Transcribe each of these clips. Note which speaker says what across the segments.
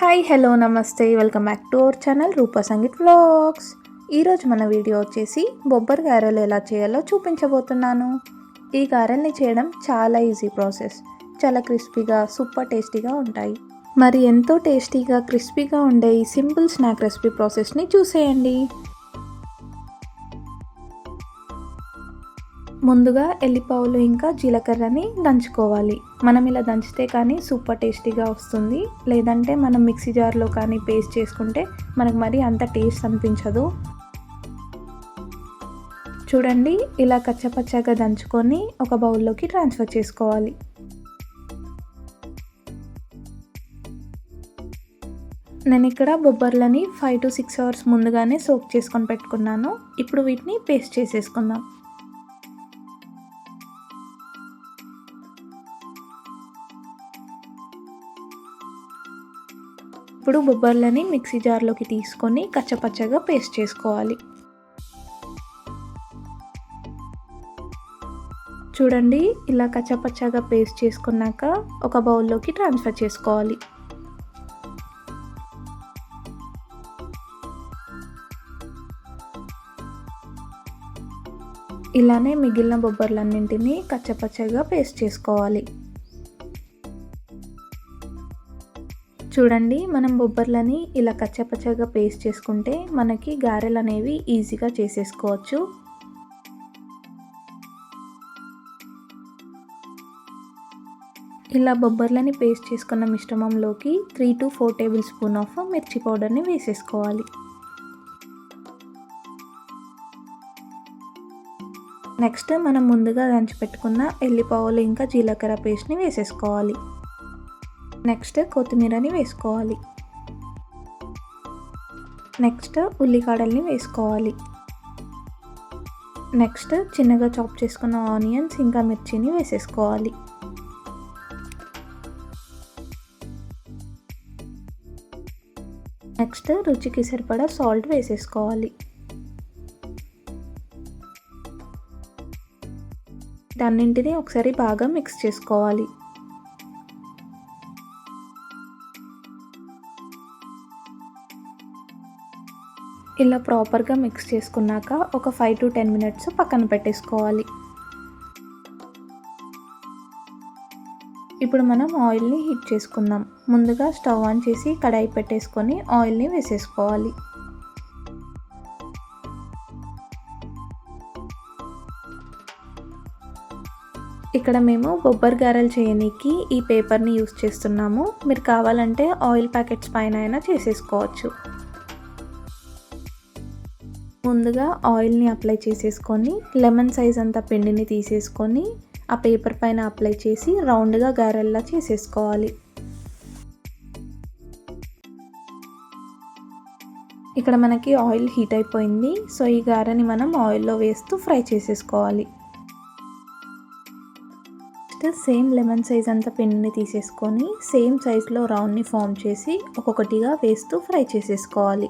Speaker 1: Hi hello namaste. Welcome back to our channel Rupa Sangeet vlogs. ఈరోజు మన video వచ్చేసి బొబ్బరి గారెలు ఎలా చేయాలో చూపించబోతున్నాను. ఈ గారెల్ని చేయడం చాలా ఈజీ ప్రాసెస్ చాలా క్రిస్పీగా సూపర్ టేస్టీగా ఉంటాయి. మరి ఎంతో టేస్టీగా క్రిస్పీగా ఉండే ఈ సింపుల్ స్నాక్ రెసిపీ ప్రాసెస్ని చూసేయండి. ముందుగా ఎల్లిపావులు ఇంకా జీలకర్రని దంచుకోవాలి. మనం ఇలా దంచితే కానీ సూపర్ టేస్టీగా వస్తుంది. లేదంటే మనం మిక్సీ జార్లో కానీ పేస్ట్ చేసుకుంటే మనకు మరి అంత టేస్ట్ అనిపించదు. చూడండి ఇలా కచ్చపచ్చగా దంచుకొని ఒక బౌల్లోకి ట్రాన్స్ఫర్ చేసుకోవాలి. నేను ఇక్కడ బొబ్బర్లని ఫైవ్ టు సిక్స్ అవర్స్ ముందుగానే సోక్ చేసుకొని పెట్టుకున్నాను. ఇప్పుడు వీటిని పేస్ట్ చేసేసుకుందాం. ఇప్పుడు బొబ్బర్లని మిక్సీ జార్లోకి తీసుకొని కచ్చపచ్చగా పేస్ట్ చేసుకోవాలి. చూడండి ఇలా కచ్చపచ్చగా పేస్ట్ చేసుకున్నాక ఒక బౌల్లోకి ట్రాన్స్ఫర్ చేసుకోవాలి. ఇలానే మిగిలిన బొబ్బర్లన్నింటినీ కచ్చపచ్చగా పేస్ట్ చేసుకోవాలి. చూడండి మనం బొబ్బర్లని ఇలా కచ్చపచ్చగా పేస్ట్ చేసుకుంటే మనకి గారెలు అనేవి ఈజీగా చేసేసుకోవచ్చు. ఇలా బొబ్బర్లని పేస్ట్ చేసుకున్న మిశ్రమంలోకి three to four tablespoon of మిర్చి పౌడర్ని వేసేసుకోవాలి. నెక్స్ట్ మనం ముందుగా దంచి పెట్టుకున్న ఎల్లిపావులు ఇంకా జీలకర్ర పేస్ట్ని వేసేసుకోవాలి. నెక్స్ట్ కొత్తిమీరని వేసుకోవాలి. నెక్స్ట్ ఉల్లికాడల్ని వేసుకోవాలి. నెక్స్ట్ చిన్నగా చాప్ చేసుకున్న ఆనియన్స్ ఇంకా మిర్చిని వేసేసుకోవాలి. నెక్స్ట్ రుచికి సరిపడా సాల్ట్ వేసేసుకోవాలి. దాన్నింటినీ ఒకసారి బాగా మిక్స్ చేసుకోవాలి. ఇలా ప్రాపర్గా మిక్స్ చేసుకున్నాక ఒక ఫైవ్ టు టెన్ మినిట్స్ పక్కన పెట్టేసుకోవాలి. ఇప్పుడు మనం ఆయిల్ని హీట్ చేసుకుందాం. ముందుగా స్టవ్ ఆన్ చేసి కడాయి పెట్టేసుకొని ఆయిల్ని వేసేసుకోవాలి. ఇక్కడ మేము బొబ్బర్ గారెలు చేయనీకి ఈ పేపర్ని యూస్ చేస్తున్నాము. మీరు కావాలంటే ఆయిల్ ప్యాకెట్స్ పైన అయినా చేసేసుకోవచ్చు. ముందుగా ఆయిల్ని అప్లై చేసేసుకొని లెమన్ సైజ్ అంత పిండిని తీసేసుకొని ఆ పేపర్ పైన అప్లై చేసి రౌండ్గా గారెల్లా చేసేసుకోవాలి. ఇక్కడ మనకి ఆయిల్ హీట్ అయిపోయింది. సో ఈ గారెని మనం ఆయిల్లో వేస్తూ ఫ్రై చేసేసుకోవాలి. నెక్స్ట్ సేమ్ లెమన్ సైజ్ అంత పిండిని తీసేసుకొని సేమ్ సైజ్లో రౌండ్ని ఫామ్ చేసి ఒక్కొక్కటిగా వేస్తూ ఫ్రై చేసేసుకోవాలి.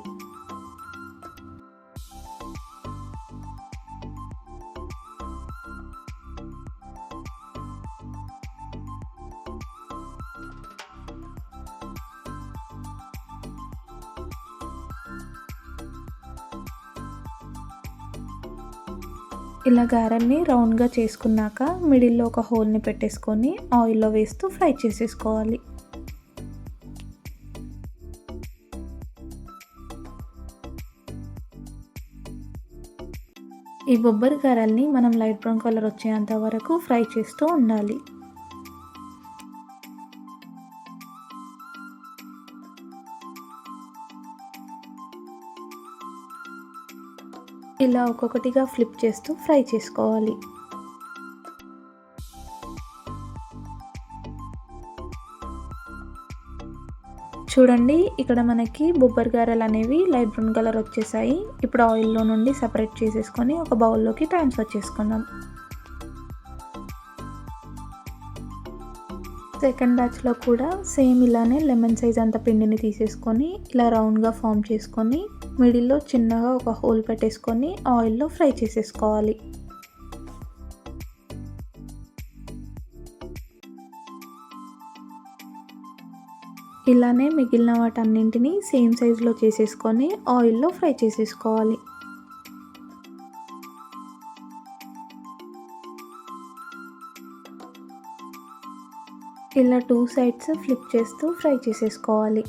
Speaker 1: ఇలా గారెల్ని రౌండ్గా చేసుకున్నాక మిడిల్లో ఒక హోల్ని పెట్టేసుకొని ఆయిల్లో వేస్తూ ఫ్రై చేసేసుకోవాలి. ఈ బొబ్బరి గారెల్ని మనం లైట్ బ్రౌన్ కలర్ వచ్చేంత వరకు ఫ్రై చేస్తూ ఉండాలి. ఇలా ఒక్కొక్కటిగా ఫ్లిప్ చేస్తూ ఫ్రై చేసుకోవాలి. చూడండి ఇక్కడ మనకి బొబ్బర్ గారెలు అనేవి లైట్ బ్రౌన్ కలర్ వచ్చేసాయి. ఇప్పుడు ఆయిల్లో నుండి సపరేట్ చేసేసుకొని ఒక బౌల్లోకి ట్రాన్స్ఫర్ చేసుకుందాం. సెకండ్ బ్యాచ్లో కూడా సేమ్ ఇలానే లెమన్ సైజ్ అంత పిండిని తీసేసుకొని ఇలా రౌండ్గా ఫామ్ చేసుకొని మిడిల్లో చిన్నగా ఒక హోల్ పెట్టేసుకొని ఆయిల్లో ఫ్రై చేసేసుకోవాలి. ఇలానే మిగిలిన వాటన్నింటినీ సేమ్ సైజులో చేసేసుకొని ఆయిల్లో ఫ్రై చేసేసుకోవాలి. ఇలా టూ సైడ్స్ ఫ్లిప్ చేస్తూ ఫ్రై చేసేసుకోవాలి.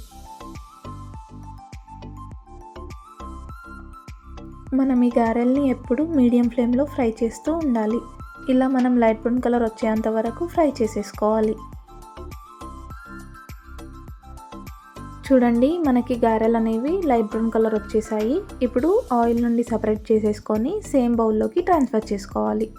Speaker 1: మనం ఈ గారెల్ని ఎప్పుడు మీడియం ఫ్లేమ్లో ఫ్రై చేస్తూ ఉండాలి. ఇలా మనం లైట్ బ్రౌన్ కలర్ వచ్చేంత వరకు ఫ్రై చేసేసుకోవాలి. చూడండి మనకి గారెలు అనేవి లైట్ బ్రౌన్ కలర్ వచ్చేసాయి. ఇప్పుడు ఆయిల్ నుండి సపరేట్ చేసేసుకొని సేమ్ బౌల్లోకి ట్రాన్స్ఫర్ చేసుకోవాలి.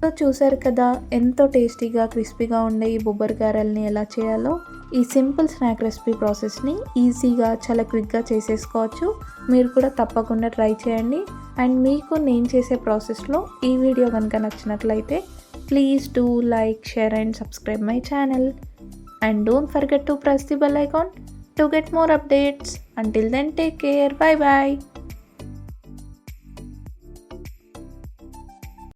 Speaker 1: సో చూసారు కదా ఎంతో టేస్టీగా క్రిస్పీగా ఉండే ఈ బొబ్బరి గారెల్ని ఎలా చేయాలో? ఈ సింపుల్ స్నాక్ రెసిపీ ప్రాసెస్ని ఈజీగా చాలా క్విక్గా చేసేసుకోవచ్చు. మీరు కూడా తప్పకుండా ట్రై చేయండి. అండ్ మీకు నేను చేసే ప్రాసెస్లో ఈ వీడియో కనుక నచ్చినట్లయితే please do like share and subscribe my channel. And don't forget to press the bell icon to get more updates. Until then take care. Bye bye